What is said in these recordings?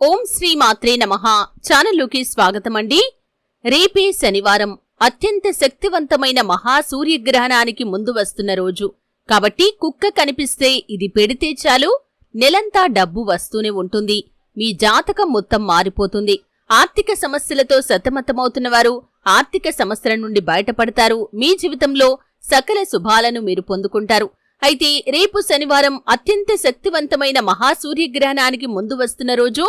ఓం శ్రీ మాత్రే నమ. ఛానల్లోకి స్వాగతం అండి రేపే శనివారం. అత్యంత శక్తివంతమైన మహా సూర్యగ్రహణానికి ముందు వస్తున్న రోజు. కాబట్టి కుక్క కనిపిస్తే ఇది పెడితే చాలు నెలంతా డబ్బు వస్తూనే ఉంటుంది. మీ జాతకం మొత్తం మారిపోతుంది. ఆర్థిక సమస్యలతో సతమతమవుతున్న వారు ఆర్థిక సమస్యల నుండి బయటపడతారు. మీ జీవితంలో సకల శుభాలను మీరు పొందుకుంటారు. అయితే రేపు శనివారం అత్యంత శక్తివంతమైన మహాసూర్యగ్రహణానికి ముందు వస్తున్న రోజు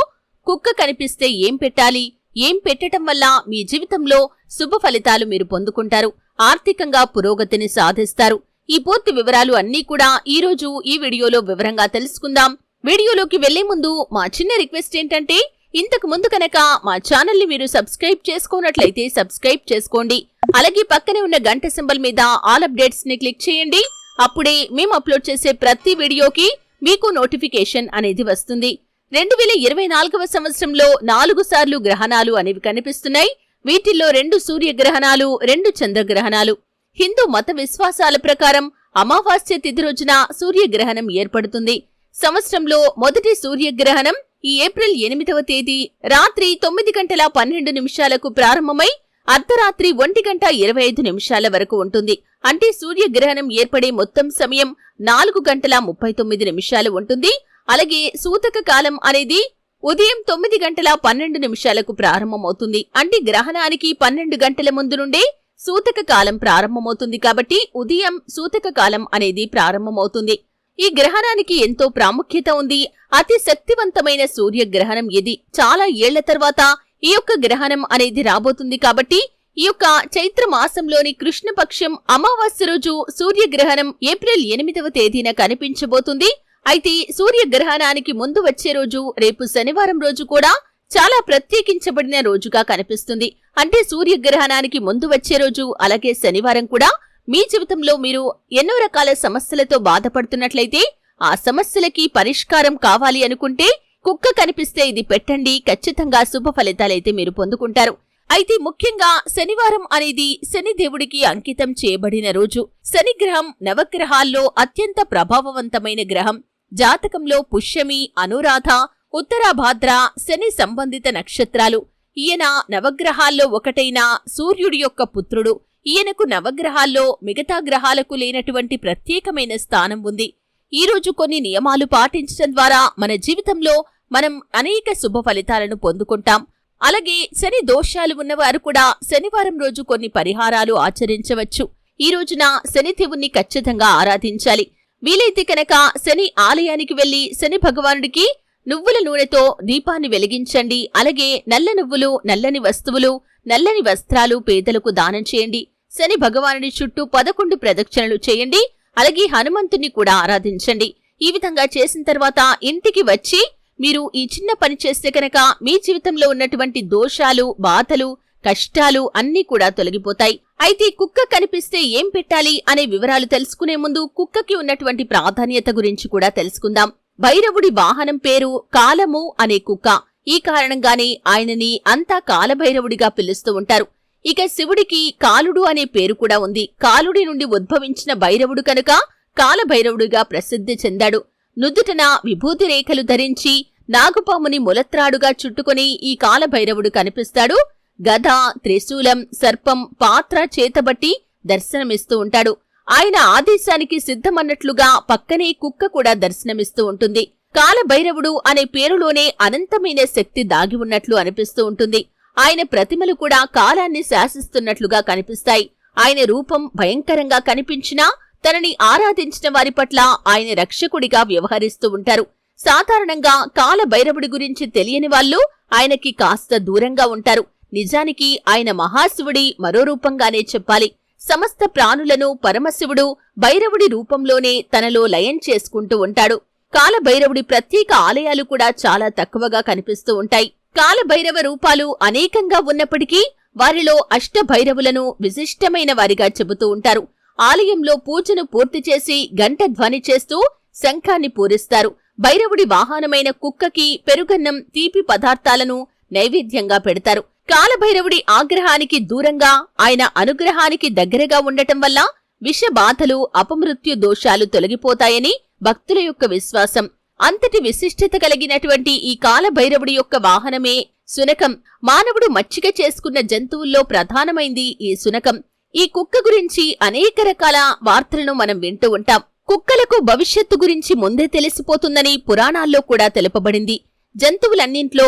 కుక్క కనిపిస్తే ఏం పెట్టాలి? ఏం పెట్టటం వల్ల మీ జీవితంలో శుభ ఫలితాలు మీరు పొందుకుంటారు? ఆర్థికంగా పురోగతిని సాధిస్తారు. ఈ పూర్తి వివరాలు అన్నీ కూడా ఈ రోజు ఈ వీడియోలో వివరంగా తెలుసుకుందాం. వీడియోలోకి వెళ్ళే ముందు మా చిన్న రిక్వెస్ట్ ఏంటంటే ఇంతకు ముందు కనుక మా ఛానల్ని మీరు సబ్స్క్రైబ్ చేసుకున్నట్లయితే సబ్స్క్రైబ్ చేసుకోండి. అలాగే పక్కనే ఉన్న గంట సింబల్ మీద ఆల్ అప్డేట్స్ని క్లిక్ చేయండి. అప్పుడే మేము అప్లోడ్ చేసే ప్రతి వీడియోకి మీకు నోటిఫికేషన్ అనేది వస్తుంది. రెండు వేల ఇరవై నాలుగవ సంవత్సరంలో నాలుగు సార్లు గ్రహణాలు అనేవి కనిపిస్తున్నాయి. వీటిల్లో రెండు సూర్యగ్రహణాలు రెండు చంద్రగ్రహణాలు. హిందూ మత విశ్వాసాల ప్రకారం అమావాస్య తిథి రోజున సూర్యగ్రహణం ఏర్పడుతుంది. సంవత్సరంలో మొదటి సూర్యగ్రహణం ఈ ఏప్రిల్ ఎనిమిదవ తేదీ రాత్రి తొమ్మిది గంటల పన్నెండు నిమిషాలకు ప్రారంభమై అర్ధరాత్రి ఒంటి గంట ఇరవై ఐదు నిమిషాల వరకు ఉంటుంది. అంటే సూర్యగ్రహణం ఏర్పడే మొత్తం సమయం నాలుగు గంటల ముప్పై తొమ్మిది నిమిషాలు ఉంటుంది. అలాగే సూతక కాలం అనేది ఉదయం తొమ్మిది గంటల పన్నెండు నిమిషాలకు ప్రారంభమవుతుంది. అంటే గ్రహణానికి పన్నెండు గంటల ముందు నుండే సూతక కాలం ప్రారంభమవుతుంది కాబట్టి ఉదయం సూతక కాలం అనేది ప్రారంభమవుతుంది. ఈ గ్రహణానికి ఎంతో ప్రాముఖ్యత ఉంది. అతి శక్తివంతమైన సూర్యగ్రహణం ఇది. చాలా ఏళ్ళ తర్వాత ఈ యొక్క గ్రహణం అనేది రాబోతుంది కాబట్టి ఈ యొక్క చైత్ర మాసంలోని కృష్ణపక్షం అమావాస్య రోజు సూర్యగ్రహణం ఏప్రిల్ ఎనిమిదవ తేదీన కనిపించబోతుంది. అయితే సూర్యగ్రహణానికి ముందు వచ్చే రోజు రేపు శనివారం రోజు కూడా చాలా ప్రత్యేకించబడిన రోజుగా కనిపిస్తుంది. అంటే సూర్యగ్రహణానికి ముందు వచ్చే రోజు అలాగే శనివారం కూడా మీ జీవితంలో మీరు ఎన్నో రకాల సమస్యలతో బాధపడుతున్నట్లయితే ఆ సమస్యలకి పరిష్కారం కావాలి అనుకుంటే కుక్క కనిపిస్తే ఇది పెట్టండి. ఖచ్చితంగా శుభ ఫలితాలైతే మీరు పొందుకుంటారు. అయితే ముఖ్యంగా శనివారం అనేది శని దేవుడికి అంకితం చేయబడిన రోజు. శనిగ్రహం నవగ్రహాల్లో అత్యంత ప్రభావవంతమైన గ్రహం. జాతకంలో పుష్యమి అనురాధ ఉత్తరాభాద్ర శని సంబంధిత నక్షత్రాలు. ఈయన నవగ్రహాల్లో ఒకటైన సూర్యుడి యొక్క పుత్రుడు. ఈయనకు నవగ్రహాల్లో మిగతా గ్రహాలకు లేనటువంటి ప్రత్యేకమైన స్థానం ఉంది. ఈ రోజు కొన్ని నియమాలు పాటించడం ద్వారా మన జీవితంలో మనం అనేక శుభ ఫలితాలను పొందుకుంటాం. అలాగే శని దోషాలు ఉన్నవారు కూడా శనివారం రోజు కొన్ని పరిహారాలు ఆచరించవచ్చు. ఈ రోజున శనిదేవుణ్ణి ఖచ్చితంగా ఆరాధించాలి. వీలైతే కనుక శని ఆలయానికి వెళ్ళి శని భగవానుడికి నువ్వుల నూనెతో దీపాన్ని వెలిగించండి. అలాగే నల్ల నువ్వులు నల్లని వస్తువులు నల్లని వస్త్రాలు పేదలకు దానం చేయండి. శని భగవానుడి చుట్టూ పదకొండు ప్రదక్షిణలు చేయండి. అలాగే హనుమంతుణ్ణి కూడా ఆరాధించండి. ఈ విధంగా చేసిన తర్వాత ఇంటికి వచ్చి మీరు ఈ చిన్న పని చేస్తే కనుక మీ జీవితంలో ఉన్నటువంటి దోషాలు బాధలు కష్టాలు అన్నీ కూడా తొలగిపోతాయి. అయితే కుక్క కనిపిస్తే ఏం పెట్టాలి అనే వివరాలు తెలుసుకునే ముందు కుక్కకి ఉన్నటువంటి ప్రాధాన్యత గురించి కూడా తెలుసుకుందాం. భైరవుడి వాహనం పేరు కాలము అనే కుక్క. ఈ కారణంగానే ఆయనని అంతా కాలభైరవుడిగా పిలుస్తూ ఉంటారు. ఇక శివుడికి కాలుడు అనే పేరు కూడా ఉంది. కాలుడి నుండి ఉద్భవించిన భైరవుడు కనుక కాలభైరవుడిగా ప్రసిద్ధి చెందాడు. నుదుటన విభూతి రేఖలు ధరించి నాగుపాముని ములత్రాడుగా చుట్టుకుని ఈ కాలభైరవుడు కనిపిస్తాడు. గద త్రిశూలం సర్పం పాత్ర చేతబట్టి దర్శనమిస్తూ ఉంటాడు. ఆయన ఆదేశానికి సిద్ధమన్నట్లుగా పక్కనే కుక్క కూడా దర్శనమిస్తూ ఉంటుంది. కాలభైరవుడు అనే పేరులోనే అనంతమైన శక్తి దాగి ఉన్నట్లు అనిపిస్తూ ఉంటుంది. ఆయన ప్రతిమలు కూడా కాలాన్ని శాసిస్తున్నట్లుగా కనిపిస్తాయి. ఆయన రూపం భయంకరంగా కనిపించినా తనని ఆరాధించిన వారి పట్ల ఆయన రక్షకుడిగా వ్యవహరిస్తూ ఉంటారు. సాధారణంగా కాలభైరవుడి గురించి తెలియని వాళ్ళు ఆయనకి కాస్త దూరంగా ఉంటారు. నిజానికి ఆయన మహాశివుడి మరో రూపంగానే చెప్పాలి. సమస్త ప్రాణులను పరమశివుడు భైరవుడి రూపంలోనే తనలో లయం చేసుకుంటూ ఉంటాడు. కాలభైరవుడి ప్రత్యేక ఆలయాలు కూడా చాలా తక్కువగా కనిపిస్తూ ఉంటాయి. కాలభైరవ రూపాలు అనేకంగా ఉన్నప్పటికీ వారిలో అష్టభైరవులను విశిష్టమైన వారిగా చెబుతూ ఉంటారు. ఆలయంలో పూజను పూర్తి చేసి గంట ధ్వని చేస్తూ శంఖాన్ని పూరిస్తారు. భైరవుడి వాహనమైన కుక్కకి పెరుగన్నం తీపి పదార్థాలను నైవేద్యంగా పెడతారు. కాలభైరవుడి ఆగ్రహానికి దూరంగా ఆయన అనుగ్రహానికి దగ్గరగా ఉండటం వల్ల విషబాధలు అపమృత్యు దోషాలు తొలగిపోతాయని భక్తుల యొక్క విశ్వాసం. అంతటి విశిష్టత కలిగినటువంటి ఈ కాలభైరవుడి యొక్క వాహనమే సునకం మానవుడు మచ్చిక చేసుకున్న జంతువుల్లో ప్రధానమైంది ఈ సునకం ఈ కుక్క గురించి అనేక రకాల వార్తలను మనం వింటూ ఉంటాం. కుక్కలకు భవిష్యత్తు గురించి ముందే తెలిసిపోతుందని పురాణాల్లో కూడా తెలుపబడింది. జంతువులన్నింట్లో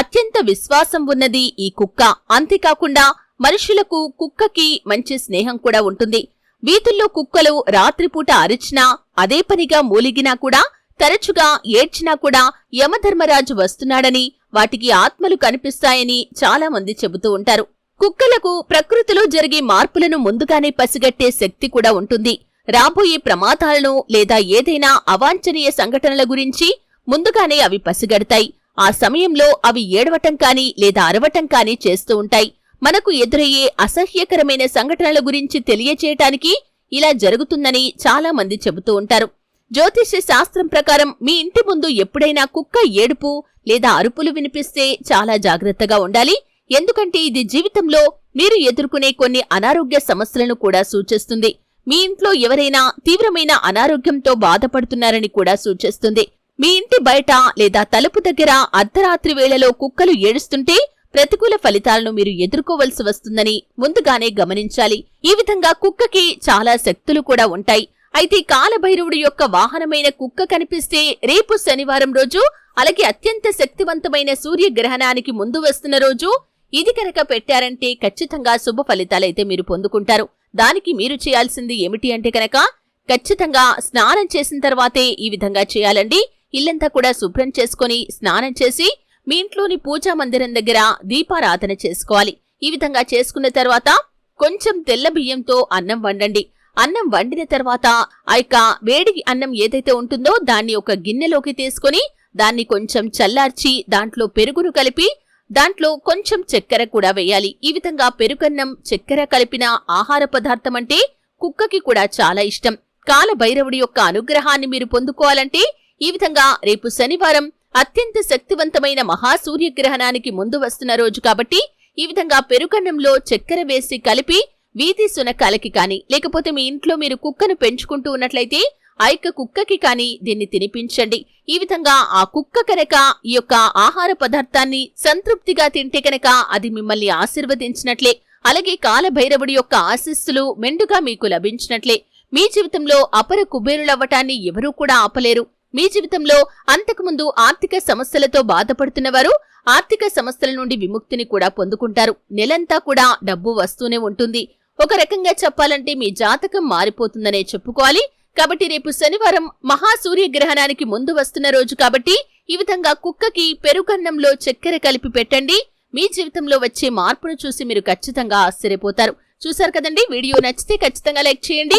అత్యంత విశ్వాసం ఉన్నది ఈ కుక్క. అంతేకాకుండా మనుషులకు కుక్కకి మంచి స్నేహం కూడా ఉంటుంది. వీధుల్లో కుక్కలు రాత్రిపూట అరిచినా అదే పనిగా మూలిగినా కూడా తరచుగా ఏడ్చినా కూడా యమధర్మరాజు వస్తున్నాడని వాటికి ఆత్మలు కనిపిస్తాయని చాలా మంది చెబుతూ ఉంటారు. కుక్కలకు ప్రకృతిలో జరిగే మార్పులను ముందుగానే పసిగట్టే శక్తి కూడా ఉంటుంది. రాబోయే ప్రమాదాలను లేదా ఏదైనా అవాంఛనీయ సంఘటనల గురించి ముందుగానే అవి పసిగడతాయి. ఆ సమయంలో అవి ఏడవటం కాని లేదా అరవటం కాని చేస్తూ ఉంటాయి. మనకు ఎదురయ్యే అసహ్యకరమైన సంఘటనల గురించి తెలియచేయటానికి ఇలా జరుగుతుందని చాలా మంది చెబుతూ ఉంటారు. జ్యోతిష్య శాస్త్రం ప్రకారం మీ ఇంటి ముందు ఎప్పుడైనా కుక్క ఏడుపు లేదా అరుపులు వినిపిస్తే చాలా జాగ్రత్తగా ఉండాలి. ఎందుకంటే ఇది జీవితంలో మీరు ఎదుర్కొనే కొన్ని అనారోగ్య సమస్యలను కూడా సూచిస్తుంది. మీ ఇంట్లో ఎవరైనా తీవ్రమైన అనారోగ్యంతో బాధపడుతున్నారని కూడా సూచిస్తుంది. మీ ఇంటి బయట లేదా తలుపు దగ్గర అర్ధరాత్రి వేళలో కుక్కలు ఏడుస్తుంటే ప్రతికూల ఫలితాలను మీరు ఎదుర్కోవలసి వస్తుందని ముందుగానే గమనించాలి. ఈ విధంగా కుక్కకి చాలా శక్తులు కూడా ఉంటాయి. అయితే కాలభైరవుడి యొక్క వాహనమైన కుక్క కనిపిస్తే రేపు శనివారం రోజు అలాగే అత్యంత శక్తివంతమైన సూర్యగ్రహణానికి ముందు వస్తున్న రోజు ఇది కనుక పెట్టారంటే ఖచ్చితంగా శుభ ఫలితాలైతే మీరు పొందుకుంటారు. దానికి మీరు చేయాల్సింది ఏమిటి అంటే కనుక ఖచ్చితంగా స్నానం చేసిన తర్వాతే ఈ విధంగా చేయాలండి. ఇల్లంతా కూడా శుభ్రం చేసుకొని స్నానం చేసి మీ ఇంట్లోని పూజా మందిరం దగ్గర దీపారాధన చేసుకోవాలి. ఈ విధంగా చేసుకున్న తర్వాత కొంచెం తెల్ల బియ్యంతో అన్నం వండండి. అన్నం వండిన తర్వాత ఆ యొక్క వేడి అన్నం ఏదైతే ఉంటుందో దాన్ని ఒక గిన్నెలోకి తీసుకొని దాన్ని కొంచెం చల్లార్చి దాంట్లో పెరుగును కలిపి దాంట్లో కొంచెం చక్కెర కూడా వేయాలి. ఈ విధంగా పెరుగన్నం చక్కెర కలిపిన ఆహార పదార్థం అంటే కుక్కకి కూడా చాలా ఇష్టం. కాలభైరవుడి యొక్క అనుగ్రహాన్ని మీరు పొందుకోవాలంటే ఈ విధంగా రేపు శనివారం అత్యంత శక్తివంతమైన మహాసూర్యగ్రహణానికి ముందు వస్తున్న రోజు కాబట్టి ఈ విధంగా పెరుగన్నంలో చక్కెర వేసి కలిపి వీధి సునకాలకి కాని లేకపోతే మీ ఇంట్లో మీరు కుక్కను పెంచుకుంటూ ఉన్నట్లయితే ఆ యొక్క కుక్కకి కాని దీన్ని తినిపించండి. ఈ విధంగా ఆ కుక్క కనుక ఈ యొక్క ఆహార పదార్థాన్ని సంతృప్తిగా తింటే కనుక అది మిమ్మల్ని ఆశీర్వదించినట్లే అలాగే కాలభైరవుడి యొక్క ఆశీస్సులు మెండుగా మీకు లభించినట్లే. మీ జీవితంలో అపర కుబేరులవ్వటాన్ని ఎవరూ కూడా ఆపలేరు. మీ జీవితంలో అంతకుముందు ఆర్థిక సమస్యలతో బాధపడుతున్నవారు ఆర్థిక సమస్యల నుండి విముక్తిని కూడా పొందుకుంటారు. నెలంతా కూడా డబ్బు వస్తూనే ఉంటుంది. ఒక రకంగా చెప్పాలంటే మీ జాతకం మారిపోతుందనే చెప్పుకోవాలి. కాబట్టి రేపు శనివారం మహాసూర్యగ్రహణానికి ముందు వస్తున్న రోజు కాబట్టి ఈ విధంగా కుక్కకి పెరుగన్నంలో చక్కెర కలిపి పెట్టండి. మీ జీవితంలో వచ్చే మార్పును చూసి మీరు ఖచ్చితంగా ఆశ్చర్యపోతారు. చూశారు కదండి? వీడియో నచ్చితే ఖచ్చితంగా లైక్ చేయండి.